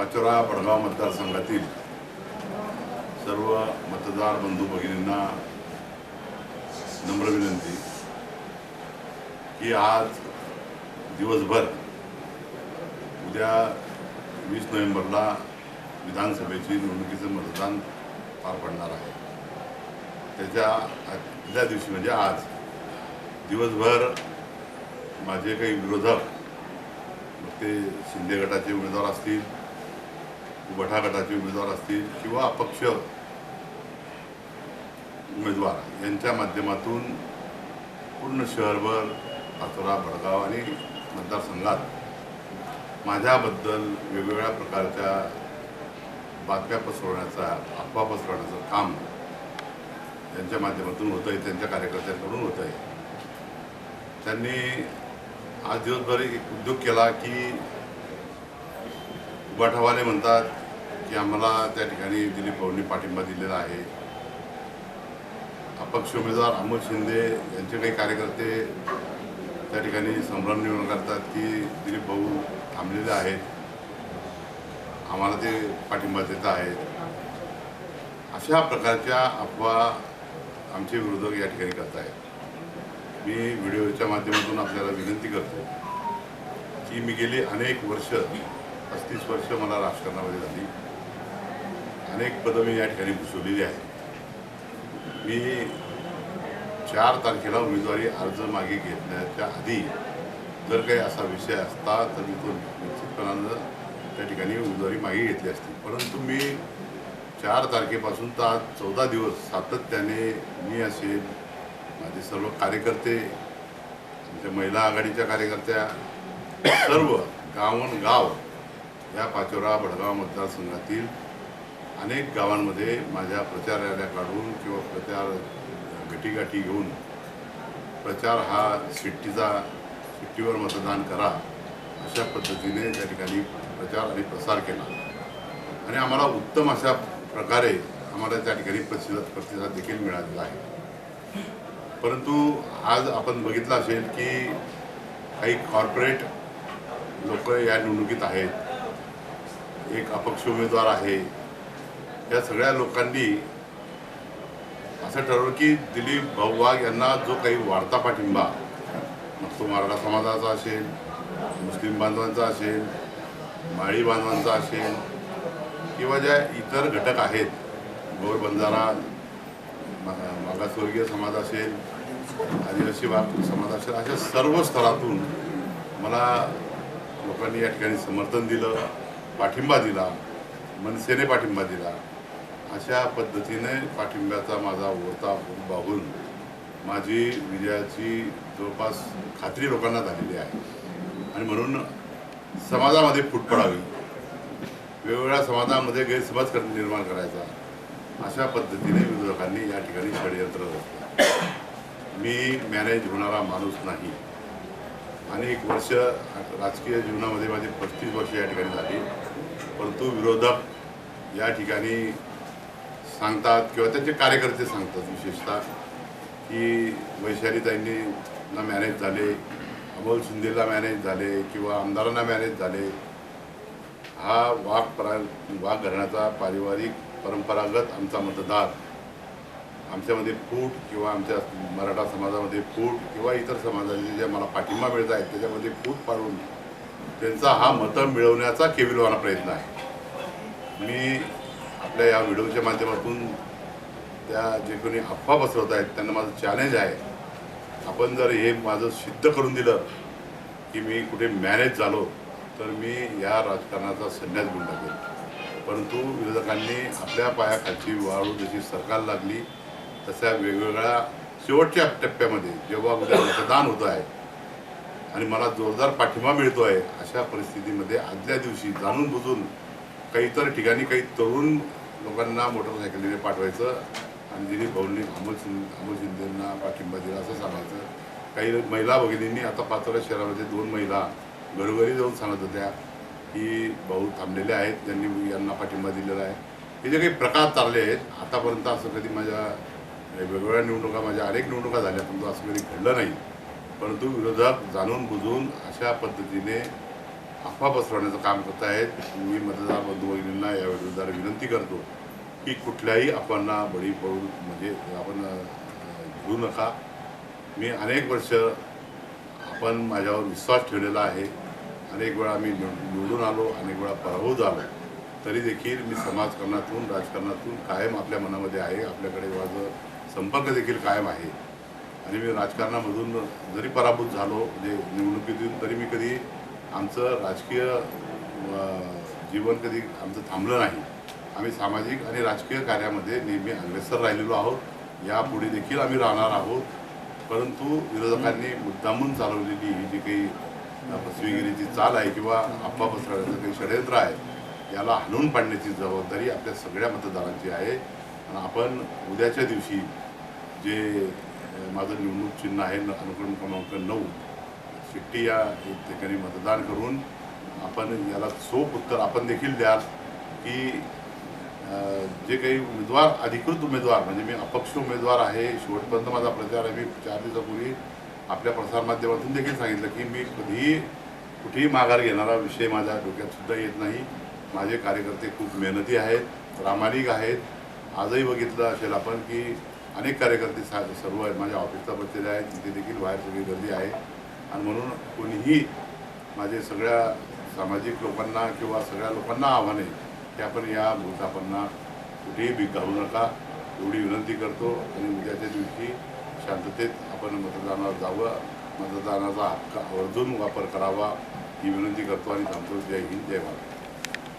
पाचोरा बडगाव मतदारसंघातील सर्व मतदार बंधू भगिनींना नम्र विनंती की आज दिवसभर उद्या वीस नोव्हेंबरला विधानसभेची निवडणुकीचं मतदान पार पडणार आहे. त्याच्या आदल्या दिवशी म्हणजे आज दिवसभर माझे काही विरोधक मग ते शिंदे गटाचे उमेदवार असतील गटाचे उमेदवार असतील किंवा अपक्ष उमेदवार. यांच्या माध्यमातून पूर्ण शहरभर पाचोरा भडगाव आणि मतदारसंघात माझ्याबद्दल वेगवेगळ्या प्रकारच्या बातम्या पसरवण्याचा अफवा पसरवण्याचं काम यांच्या माध्यमातून होतं आहे त्यांच्या कार्यकर्त्यांकडून होतं आहे त्यांनी आज दिवसभर एक उद्योग केला की उबाठावाले म्हणतात की आम्हाला त्या ठिकाणी दिलीप भाऊंनी पाठिंबा दिलेला आहे. अपक्ष उमेदवार अमोल शिंदे यांचे काही कार्यकर्ते त्या ठिकाणी संभ्रम निर्माण करतात की दिलीप भाऊ थांबलेले आहेत. आम्हाला ते पाठिंबा देत आहेत. अशा प्रकारच्या अफवा आमचे विरोधक या ठिकाणी करत आहेत मी व्हिडिओच्या माध्यमातून आपल्याला विनंती करतो की मी गेली अनेक वर्ष पस्तीस वर्ष मला राजकारणामध्ये झाली. अनेक पदं मी या ठिकाणी भूषवलेली आहेत. मी चार तारखेला उमेदवारी अर्ज मागे घेतल्याच्या आधी जर काही असा विषय असता तर मी तो निश्चितपणानं त्या ठिकाणी उमेदवारी मागे घेतली असती. परंतु मी चार तारखेपासून तर आज चौदा दिवस सातत्याने मी असेल माझे सर्व कार्यकर्ते आमच्या महिला आघाडीच्या कार्यकर्त्या सर्व गावन गाव या पाचोरा बडगाव मतदारसंघातील अनेक गावांमध्ये माझ्या प्रचार रॅल्या काढून किंवा प्रचार गटीगाठी घेऊन प्रचार हा शिट्टीचा शिट्टीवर मतदान करा अशा पद्धतीने त्या ठिकाणी प्रचार आणि प्रसार केला. आणि आम्हाला उत्तम अशा प्रकारे आम्हाला त्या ठिकाणी प्रतिसाद प्रतिसाद देखील मिळालेला आहे. परंतु आज आपण बघितलं असेल की काही कॉर्पोरेट लोक या निवडणुकीत आहेत. एक अपक्ष उमेदवार आहे. या सगळ्या लोकांनी असं ठरवलं की दिलीप भाऊ वाघ यांना जो काही वाढता पाठिंबा मग तो मराठा समाजाचा असेल मुस्लिम बांधवांचा असेल माळी बांधवांचा असेल किंवा ज्या इतर घटक आहेत गोर बंजारा मागासवर्गीय समाज असेल आदिवासी भाग समाज असेल अशा सर्व स्तरातून मला लोकांनी या ठिकाणी समर्थन दिलं पाठिंबा दिला मनसेने पाठिंबा दिला. अशा पद्धतीने पाठिंब्याचा माझा ओढता बघून माझी विजयाची जवळपास खात्री लोकांना झालेली आहे. आणि म्हणून समाजामध्ये फूट पडावी. वेगवेगळ्या समाजामध्ये गैरसमज कर निर्माण करायचा. अशा पद्धतीने विरोधकांनी या ठिकाणी षडयंत्र रचलं. मी मॅनेज होणारा माणूस नाही. आणि एक वर्ष राजकीय जीवनामध्ये माझी पस्तीस वर्ष या ठिकाणी झाली. परंतु विरोधक या ठिकाणी सांगतात किंवा त्यांचे कार्यकर्ते सांगतात विशेषतः की वैशालीताईंनी ना मॅनेज झाले अमोल शिंदेला मॅनेज झाले किंवा आमदारांना मॅनेज झाले. हा वाघ परा वाघ घराण्याचा पारिवारिक परंपरागत आमचा मतदार. आमच्यामध्ये फूट किंवा आमच्या मराठा समाजामध्ये फूट किंवा इतर समाजाचे जे मला पाठिंबा मिळत आहेत त्याच्यामध्ये फूट पाडून त्यांचा हा मतं मिळवण्याचा केविलवाना प्रयत्न आहे. मी आपल्या या व्हिडिओच्या माध्यमातून त्या जे कोणी अफवा पसरवत आहेत त्यांना माझं चॅलेंज आहे. आपण जर हे माझं सिद्ध करून दिलं की मी कुठे मॅनेज झालो तर मी या राजकारणाचा संन्यास घेऊन टाकेल. परंतु विरोधकांनी आपल्या पायाखालची वाळू जशी सरकार लागली तशा वेगवेगळ्या शेवटच्या टप्प्यामध्ये जेव्हा उद्या मतदान होतं आहे आणि मला जोरदार पाठिंबा मिळतो आहे अशा परिस्थितीमध्ये आदल्या दिवशी जाणून बुजून काही इतर ठिकाणी काही तरुण लोकांना मोटरसायकलीने पाठवायचं आणि दिलीप भाऊंनी अमोल शिंदे अमोल शिंदेंना पाठिंबा दिला असं सांगायचं. काही महिला भगिनींनी आता पाचोरा शहरामध्ये दोन महिला घरोघरी जाऊन सांगत होत्या की भाऊ थांबलेले आहेत त्यांनी यांना पाठिंबा दिलेला आहे. हे जे काही प्रकार चालले आहेत आतापर्यंत असं कधी माझ्या वेगवेगळ्या निवडणुका माझ्या अनेक निवडणुका झाल्या परंतु असं कधी घडलं नाही. परंतु विरोधक जाणून बुजून अशा पद्धतीने अफवा पसरवण्याचं काम करत आहेत. मी मतदार बंधू भगिनींना या विरोधात विनंती करतो की कुठल्याही अफवांना बळी पडून म्हणजे आपण घेऊ नका. मी अनेक वर्ष आपण माझ्यावर विश्वास ठेवलेला आहे. अनेक वेळा मी निव- निवडून आलो अनेक वेळा पराभूत झालो. तरी देखील मी समाजकारणातून राजकारणातून कायम आपल्या मनामध्ये आहे. आपल्याकडे माझं संपर्क देखील कायम आहे. आणि मी राजकारणामधून जरी पराभूत झालो म्हणजे निवडणुकीतून तरी मी कधी आमचं राजकीय जीवन कधी आमचं थांबलं नाही. आम्ही सामाजिक आणि राजकीय कार्यामध्ये नेहमी अग्रेसर राहिलेलो आहोत. यापुढे देखील आम्ही राहणार आहोत. परंतु विरोधकांनी मुद्दामून चालवलेली ही जी काही फसवेगिरीची चाल आहे किंवा अफवा पसरवण्याचं काही षडयंत्र आहे याला हाणून पाडण्याची जबाबदारी आपल्या सगळ्या मतदारांची आहे. आणि आपण उद्याच्या दिवशी जे माझं निवडणूक चिन्ह आहे न- अनुक्रम क्रमांक नऊ शिट्टी या ठिकाणी मतदान करून आपण याला चोख उत्तर आपण देखील द्याल की जे काही उमेदवार अधिकृत उमेदवार म्हणजे मी अपक्ष उमेदवार आहे शेवटपर्यंत माझा प्रचार आहे मी चार दिवसापूर्वी आपल्या प्रसारमाध्यमातून देखील सांगितलं की मी कधीही कुठेही माघार घेणारा विषय माझ्या डोक्यात सुद्धा येत नाही. माझे कार्यकर्ते खूप मेहनती आहेत प्रामाणिक आहेत. आजही बघितलं असेल आपण की अनेक कार्यकर्ते सा सर्व आहेत माझ्या ऑफिसला बसलेले आहेत तिथे देखील बाहेर सगळी गर्दी आहे. आणि म्हणून कोणीही माझे सगळ्या सामाजिक लोकांना किंवा सगळ्या लोकांना आव्हान आहे की आपण या भूतापांना कुठेही भीक घालू नका. एवढी विनंती करतो आणि उद्याच्या दिवशी शांततेत आपण मतदानाला जावं. मतदानाचा हक्क आवर्जून वापर करावा ही विनंती करतो आणि थांबतो जय हिंद जय भारत.